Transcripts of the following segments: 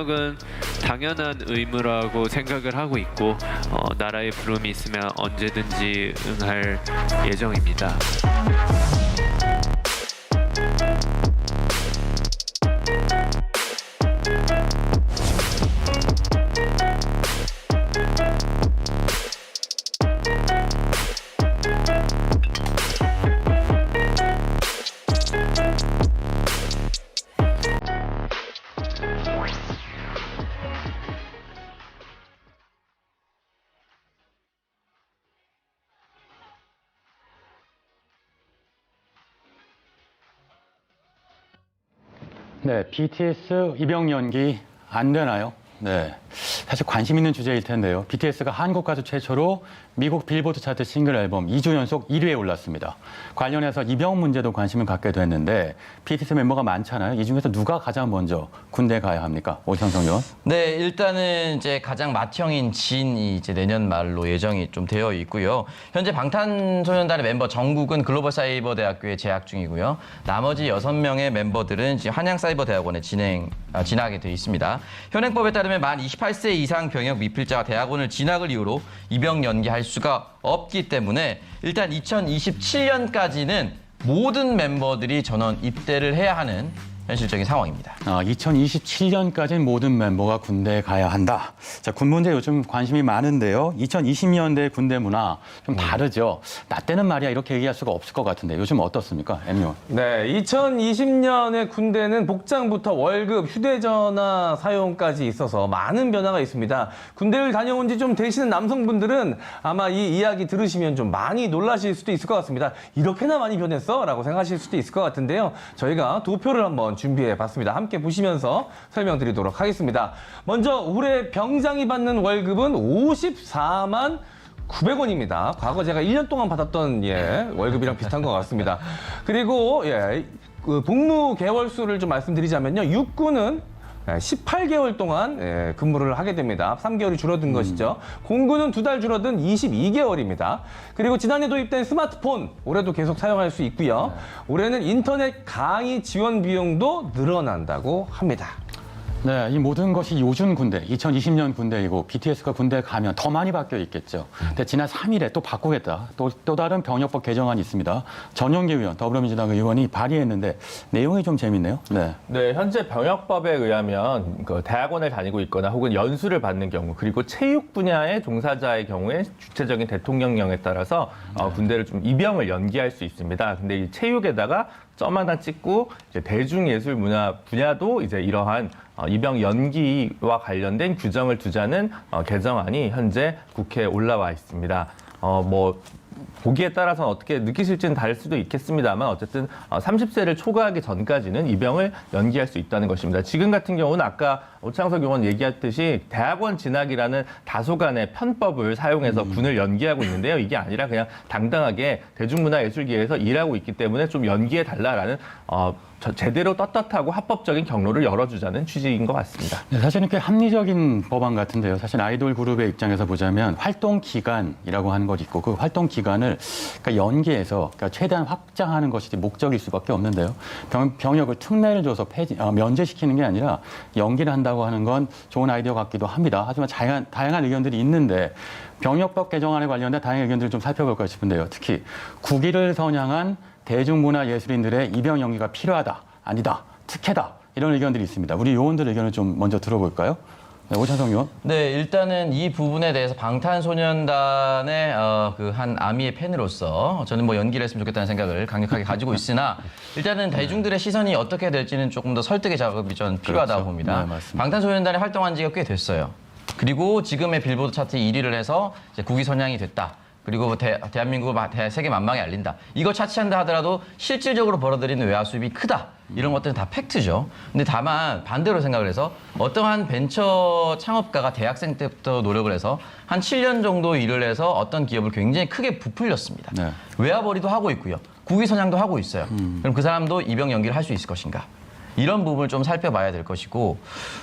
병역은 당연한 의무라고 생각을 하고 있고 어, 나라의 부름이 있으면 언제든지 응할 예정입니다. 네, BTS 입영 연기 안 되나요? 네. 사실 관심 있는 주제일 텐데요. BTS가 한국 가수 최초로 미국 빌보드 차트 싱글 앨범 2주 연속 1위에 올랐습니다. 관련해서 입영 문제도 관심을 갖게 됐는데 BTS 멤버가 많잖아요. 이 중에서 누가 가장 먼저 군대 가야 합니까? 오상성 의원. 네, 일단은 이제 가장 맏형인 진이 이제 내년 말로 예정이 좀 되어 있고요. 현재 방탄소년단의 멤버 정국은 글로벌 사이버 대학교에 재학 중이고요. 나머지 여섯 명의 멤버들은 지금 한양 사이버 대학원에 진행 아, 진학하게 되어 있습니다. 현행법에 따르면 만 28세 이상 병역 미필자가 대학원을 진학을 이유로 입영 연기할 수가 없기 때문에 일단 2027년까지는 모든 멤버들이 전원 입대를 해야 하는 현실적인 상황입니다. 아, 2027년까지 모든 멤버가 군대에 가야 한다. 자, 군 문제 요즘 관심이 많은데요. 2020년대 군대 문화 좀 다르죠. 나 때는 말이야 이렇게 얘기할 수가 없을 것 같은데 요즘 어떻습니까? 엠요. 네, 2020년의 군대는 복장부터 월급, 휴대전화 사용까지 있어서 많은 변화가 있습니다. 군대를 다녀온 지 좀 되시는 남성분들은 아마 이 이야기 들으시면 좀 많이 놀라실 수도 있을 것 같습니다. 이렇게나 많이 변했어? 라고 생각하실 수도 있을 것 같은데요. 저희가 도표를 한번 준비해 봤습니다. 함께 보시면서 설명드리도록 하겠습니다. 먼저 올해 병장이 받는 월급은 54만 900원입니다. 과거 제가 1년 동안 받았던 예, 월급이랑 비슷한 것 같습니다. 그리고 예, 그 복무 개월 수를 좀 말씀드리자면요. 육군은 18개월 동안 예, 근무를 하게 됩니다. 3개월이 줄어든 것이죠. 공군은 두 달 줄어든 22개월입니다. 그리고 지난해 도입된 스마트폰 올해도 계속 사용할 수 있고요. 올해는 인터넷 강의 지원 비용도 늘어난다고 합니다. 네, 이 모든 것이 요즘 군대, 2020년 군대이고 BTS가 군대 가면 더 많이 바뀌어 있겠죠. 근데 지난 3일에 또 바꾸겠다. 또, 또 다른 병역법 개정안이 있습니다. 전용기 의원, 더불어민주당 의원이 발의했는데 내용이 좀 재밌네요. 네. 네, 현재 병역법에 의하면 그 대학원을 다니고 있거나 혹은 연수를 받는 경우 그리고 체육 분야의 종사자의 경우에 주체적인 대통령령에 따라서 어, 군대를 좀 입영을 연기할 수 있습니다. 근데 이 체육에다가 점 하나 찍고 이제 대중예술 문화 분야도 이제 이러한 어, 입영 연기와 관련된 규정을 두자는 어, 개정안이 현재 국회에 올라와 있습니다. 어, 뭐 보기에 따라서 어떻게 느끼실지는 다를 수도 있겠습니다만 어쨌든 30세를 초과하기 전까지는 입영을 연기할 수 있다는 것입니다. 지금 같은 경우는 아까 오창석 의원 얘기했듯이 대학원 진학이라는 다소간의 편법을 사용해서 군을 연기하고 있는데요. 이게 아니라 그냥 당당하게 대중문화예술계에서 일하고 있기 때문에 좀 연기해 달라라는 어, 저- 제대로 떳떳하고 합법적인 경로를 열어주자는 취지인 것 같습니다. 네, 사실은 꽤 합리적인 법안 같은데요. 사실 아이돌 그룹의 입장에서 보자면 활동 기간이라고 하는 것이 있고 그 활동 기간을 그러니까 연계해서 그러니까 최대한 확장하는 것이 목적일 수밖에 없는데요. 병, 병역을 특례를 줘서 폐지, 어, 면제시키는 게 아니라 연기를 한다고 하는 건 좋은 아이디어 같기도 합니다. 하지만 다양한, 다양한 의견들이 있는데 병역법 개정안에 관련된 다양한 의견들을 좀 살펴볼까 싶은데요. 특히 국위를 선양한 대중문화 예술인들의 입영 연기가 필요하다, 아니다, 특혜다 이런 의견들이 있습니다. 우리 요원들 의견을 좀 먼저 들어볼까요? 네, 오찬성 의원. 네, 일단은 이 부분에 대해서 방탄소년단의 어, 그한 아미의 팬으로서 저는 뭐 연기를 했으면 좋겠다는 생각을 강력하게 가지고 있으나 일단은 대중들의 시선이 어떻게 될지는 조금 더 설득의 작업이 전 필요하다고 그렇죠. 봅니다. 네. 방탄소년단이 활동한 지가 꽤 됐어요. 그리고 지금의 빌보드 차트 1위를 해서 이제 국위 선양이 됐다. 그리고 대, 대한민국을 마- 대- 세계 만방에 알린다. 이거 차치한다 하더라도 실질적으로 벌어들이는 외화 수입이 크다. 이런 것들은 다 팩트죠. 근데 다만 반대로 생각을 해서 어떠한 벤처 창업가가 대학생 때부터 노력을 해서 한 7년 정도 일을 해서 어떤 기업을 굉장히 크게 부풀렸습니다. 네. 외화벌이도 하고 있고요. 국위 선양도 하고 있어요. 그럼 그 사람도 입영 연기를 할 수 있을 것인가? 이런 부분을 좀 살펴봐야 될 것이고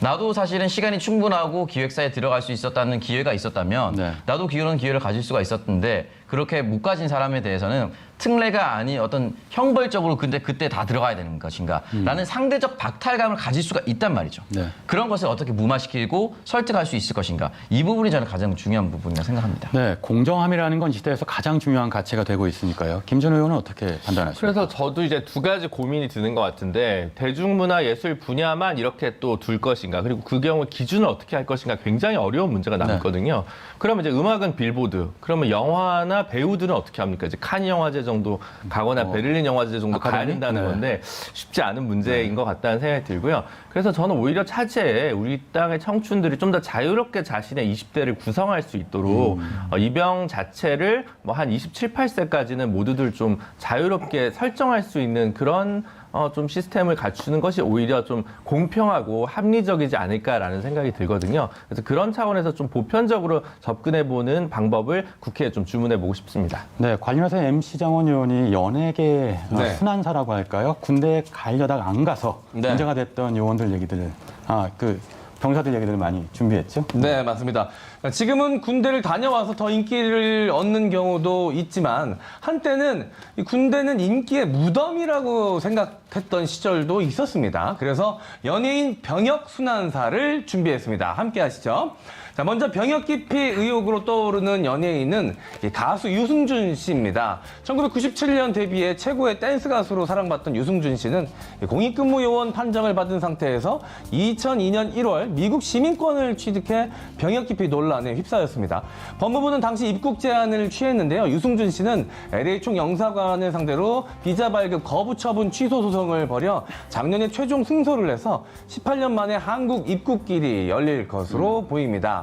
나도 사실은 시간이 충분하고 기획사에 들어갈 수 있었다는 기회가 있었다면 네. 나도 그런 기회를 가질 수가 있었는데 그렇게 못 가진 사람에 대해서는 특례가 아닌 어떤 형벌적으로 근데 그때 다 들어가야 되는 것인가라는 상대적 박탈감을 가질 수가 있단 말이죠. 네. 그런 것을 어떻게 무마시키고 설득할 수 있을 것인가 이 부분이 저는 가장 중요한 부분이라 생각합니다. 네, 공정함이라는 건이 시대에서 가장 중요한 가치가 되고 있으니까요. 김준 의원은 어떻게 판단하십니까? 그래서 저도 이제 두 가지 고민이 드는 것 같은데 대중문화 예술 분야만 이렇게 또 둘 것인가 그리고 그 경우 기준을 어떻게 할 것인가 굉장히 어려운 문제가 네. 남거든요. 그러면 이제 음악은 빌보드, 그러면 영화나 배우들은 어떻게 합니까? 이제 칸 영화제 정도 가거나 어, 베를린 영화제 정도 가야 아카데미? 된다는 네. 건데 쉽지 않은 문제인 것 같다는 생각이 들고요. 그래서 저는 오히려 차제에 우리 땅의 청춘들이 좀 더 자유롭게 자신의 20대를 구성할 수 있도록 어, 입영 자체를 뭐 한 27, 8세까지는 모두들 좀 자유롭게 설정할 수 있는 그런 어, 좀 시스템을 갖추는 것이 오히려 좀 공평하고 합리적이지 않을까라는 생각이 들거든요. 그래서 그런 차원에서 좀 보편적으로 접근해 보는 방법을 국회에 좀 주문해 보고 싶습니다. 네, 관련해서 MC 장원 의원이 연예계 어, 네. 순환사라고 할까요? 군대 가려다가 안 가서 네. 문제가 됐던 요원들 얘기들을 아, 그 병사들 얘기들을 많이 준비했죠. 네, 맞습니다. 지금은 군대를 다녀와서 더 인기를 얻는 경우도 있지만 한때는 이 군대는 인기의 무덤이라고 생각했던 시절도 있었습니다. 그래서 연예인 병역 순환사를 준비했습니다. 함께 하시죠. 자, 먼저 병역 기피 의혹으로 떠오르는 연예인은 이 가수 유승준 씨입니다. 1997년 데뷔해 최고의 댄스 가수로 사랑받던 유승준 씨는 공익근무 요원 판정을 받은 상태에서 2002년 1월 미국 시민권을 취득해 병역 기피 논란에 휩싸였습니다. 법무부는 당시 입국 제한을 취했는데요. 유승준 씨는 LA 총 영사관을 상대로 비자 발급 거부 처분 취소 소송을 벌여 작년에 최종 승소를 해서 18년 만에 한국 입국길이 열릴 것으로 보입니다.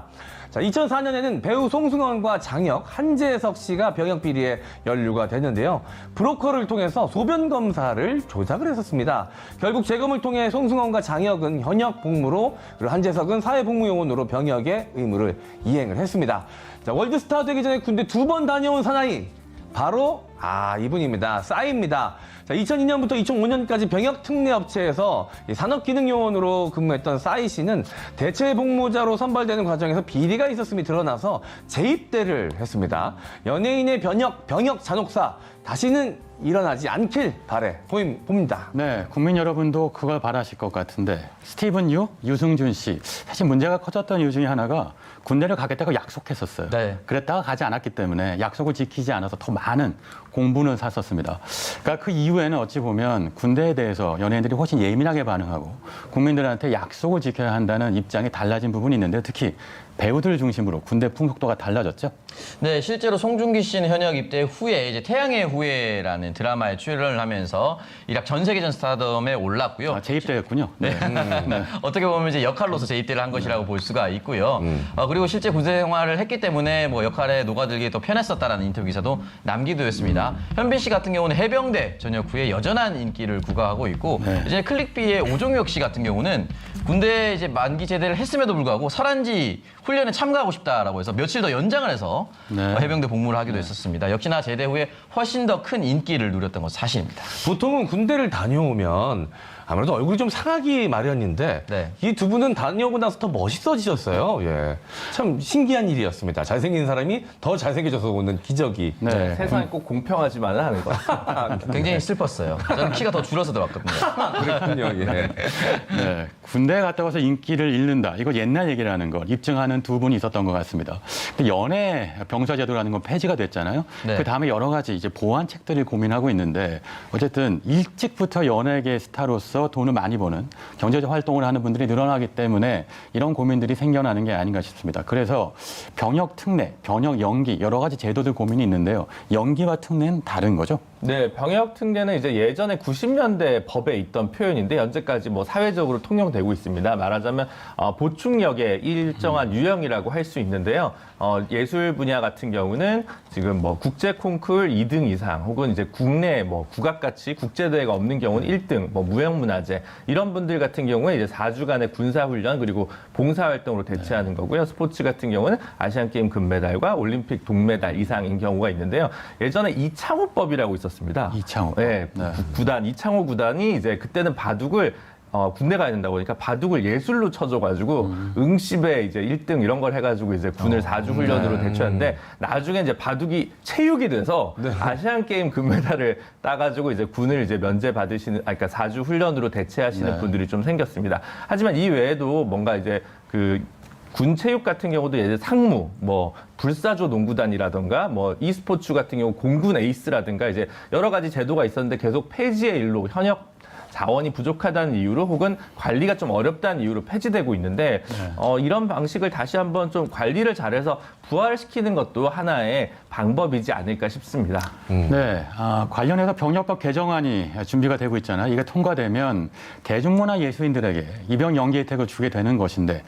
자, 2004년에는 배우 송승헌과 장혁, 한재석 씨가 병역 비리에 연루가 됐는데요. 브로커를 통해서 소변 검사를 조작을 했었습니다. 결국 재검을 통해 송승헌과 장혁은 현역 복무로 그리고 한재석은 사회복무요원으로 병역의 의무를 이행을 했습니다. 자, 월드스타 되기 전에 군대 두 번 다녀온 사나이 바로 아 이분입니다. 싸이입니다. 자, 2002년부터 2005년까지 병역 특례 업체에서 이 산업기능요원으로 근무했던 싸이 씨는 대체 복무자로 선발되는 과정에서 비리가 있었음이 드러나서 재입대를 했습니다. 연예인의 병역 병역 잔혹사 다시는 일어나지 않길 바래 보임 봅니다. 네, 국민 여러분도 그걸 바라실 것 같은데 스티븐 유, 유승준 씨 사실 문제가 커졌던 이유 중에 하나가 군대를 가겠다고 약속했었어요. 네. 그랬다가 가지 않았기 때문에 약속을 지키지 않아서 더 많은 공분을 샀었습니다. 그러니까 그 이후에는 어찌 보면 군대에 대해서 연예인들이 훨씬 예민하게 반응하고 국민들한테 약속을 지켜야 한다는 입장이 달라진 부분이 있는데 특히 배우들 중심으로 군대 풍속도가 달라졌죠. 네, 실제로 송중기 씨는 현역 입대 후에 이제 태양의 후예라는 드라마에 출연을 하면서 이락 전 세계전 스타덤에 올랐고요. 아, 재입대였군요. 네. 어떻게 보면 이제 역할로서 재입대를 한 것이라고 볼 수가 있고요. 어, 그리고 실제 군대 생활을 했기 때문에 뭐 역할에 녹아들기 더 편했었다라는 인터뷰 기사도 남기도 했습니다. 현빈 씨 같은 경우는 해병대 전역 후에 여전한 인기를 구가하고 있고 네. 이제 클릭비의 오종혁 씨 같은 경우는 군대 이제 만기 제대를 했음에도 불구하고 설한지 훈련에 참가하고 싶다라고 해서 며칠 더 연장을 해서 네. 어, 해병대 복무를 하기도 했었습니다. 역시나 제대 후에 훨씬 더 큰 인기를 누렸던 건 사실입니다. 보통은 군대를 다녀오면 아무래도 얼굴이 좀 상하기 마련인데 네. 이 두 분은 다녀오고 나서 더 멋있어지셨어요. 예. 참 신기한 일이었습니다. 잘생긴 사람이 더 잘생겨져서 오는 기적이. 네. 세상이 꼭 공평하지만은 않은 것 같습니다. 굉장히 슬펐어요. 저는 키가 더 줄어서 들어왔거든요. 그렇군요. 예. 네, 군대에 갔다 와서 인기를 잃는다. 이거 옛날 얘기라는 걸 입증하는 두 분이 있었던 것 같습니다. 근데 연애 병사 제도라는 건 폐지가 됐잖아요. 네. 그 다음에 여러 가지 이제 보완책들을 고민하고 있는데 어쨌든 일찍부터 연예계 스타로서 돈을 많이 버는 경제적 활동을 하는 분들이 늘어나기 때문에 이런 고민들이 생겨나는 게 아닌가 싶습니다. 그래서 병역 특례, 병역 연기 여러 가지 제도들 고민이 있는데요. 연기와 특례는 다른 거죠? 네, 병역 특례는 이제 예전에 90년대 법에 있던 표현인데 현재까지 뭐 사회적으로 통용되고 있습니다. 말하자면 어, 보충역의 일정한 유형이라고 할 수 있는데요. 어, 예술 분야 같은 경우는 지금 뭐 국제 콩쿨 2등 이상 혹은 이제 국내 뭐 국악같이 국제 대회가 없는 경우는 1등, 뭐 무형 문화재 이런 분들 같은 경우에 이제 4주간의 군사 훈련 그리고 봉사 활동으로 대체하는 거고요. 스포츠 같은 경우는 아시안 게임 금메달과 올림픽 동메달 이상인 경우가 있는데요. 예전에 이창호법이라고 있었 습니다. 이창호. 네, 네. 구- 구단 이창호 구단이 이제 그때는 바둑을 어, 군대 가야 된다고 보니까 바둑을 예술로 쳐줘가지고 응시배 이제 1등 이런 걸 해가지고 이제 군을 사 4주 훈련으로 대처했는데 나중에 이제 바둑이 체육이 돼서 아시안 게임 금메달을 따가지고 이제 군을 이제 면제 받으시는, 아, 그러니까 4주 훈련으로 대체하시는 네. 분들이 좀 생겼습니다. 하지만 이 외에도 뭔가 이제 그 군 체육 같은 경우도 예를 상무, 뭐 불사조 농구단이라든가 뭐 e스포츠 같은 경우 공군 에이스라든가 이제 여러 가지 제도가 있었는데 계속 폐지의 일로 현역 자원이 부족하다는 이유로 혹은 관리가 좀 어렵다는 이유로 폐지되고 있는데 어, 이런 방식을 다시 한번 좀 관리를 잘해서 부활시키는 것도 하나의 방법이지 않을까 싶습니다. 네, 아, 관련해서 병역법 개정안이 준비가 되고 있잖아요. 이게 통과되면 대중문화 예술인들에게 입영 연기 혜택을 주게 되는 것인데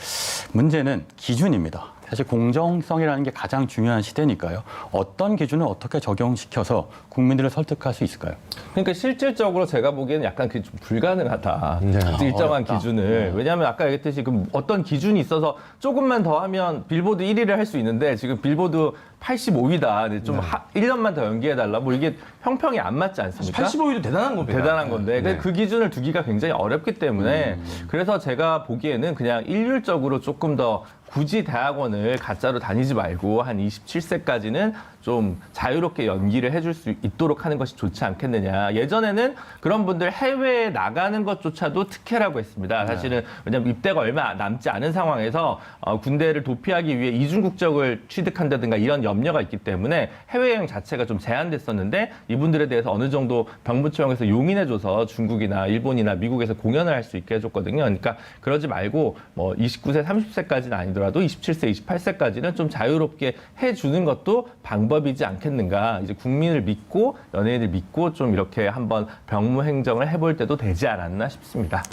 문제는 기준입니다. 사실 공정성이라는 게 가장 중요한 시대니까요. 어떤 기준을 어떻게 적용시켜서 국민들을 설득할 수 있을까요? 그러니까 실질적으로 제가 보기에는 약간 그게 좀 불가능하다. 네. 일정한 어렵다. 기준을. 왜냐하면 아까 얘기했듯이 그 어떤 기준이 있어서 조금만 더 하면 빌보드 1위를 할 수 있는데 지금 빌보드 85위다. 근데 좀 하, 1년만 더 연기해달라. 뭐 이게 형평이 안 맞지 않습니까? 85위도 대단한 겁니다. 대단한 건데 네. 그 기준을 두기가 굉장히 어렵기 때문에 그래서 제가 보기에는 그냥 일률적으로 조금 더 굳이 대학원을 가짜로 다니지 말고 한 27세까지는 좀 자유롭게 연기를 해줄 수 있도록 하는 것이 좋지 않겠느냐. 예전에는 그런 분들 해외에 나가는 것조차도 특혜라고 했습니다. 사실은 왜냐하면 입대가 얼마 남지 않은 상황에서 어, 군대를 도피하기 위해 이중 국적을 취득한다든가 이런 염려가 있기 때문에 해외 여행 자체가 좀 제한됐었는데 이분들에 대해서 어느 정도 병무청에서 용인해줘서 중국이나 일본이나 미국에서 공연을 할 수 있게 해줬거든요. 그러니까 그러지 말고 뭐 29세, 30세까지는 아니더라도 27세, 28세까지는 좀 자유롭게 해주는 것도 방법 이지 않겠는가. 이제 국민을 믿고 연예인을 믿고 좀 이렇게 한번 병무 행정을 해볼 때도 되지 않았나 싶습니다.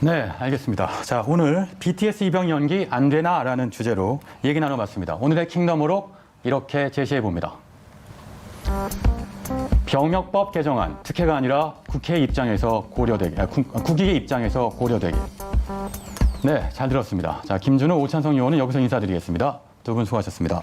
네, 알겠습니다. 자, 오늘 BTS 입영 연기 안 되나라는 주제로 얘기 나눠봤습니다. 오늘의 킹덤으로 이렇게 제시해 봅니다. 병역법 개정안 특혜가 아니라 국회 입장에서 고려되게, 아, 국, 국익의 입장에서 고려되게. 네, 잘 들었습니다. 자, 김준호, 오찬성 의원은 여기서 인사드리겠습니다. 두 분 수고하셨습니다.